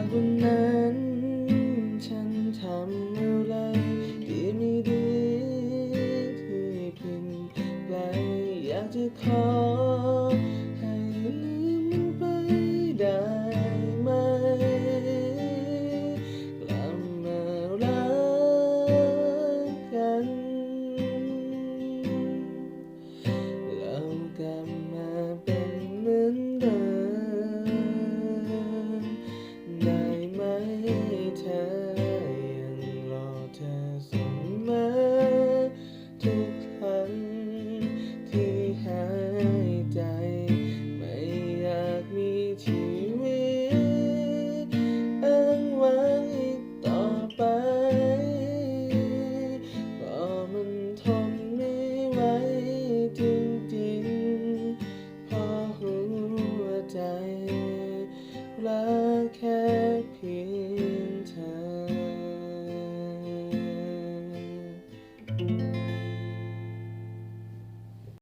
ากวันนั้น ฉันทำอะไรดีไม่ดีที่ผิดไปอยากจะขอ เธอยังรอเธอเสมอทุกครั้งที่หายใจ ไม่อยากมีชีวิตอ้างว้างอีกต่อไปก็มันทนไม่ไหวจริงๆพอหัวใจรักแค่เพียง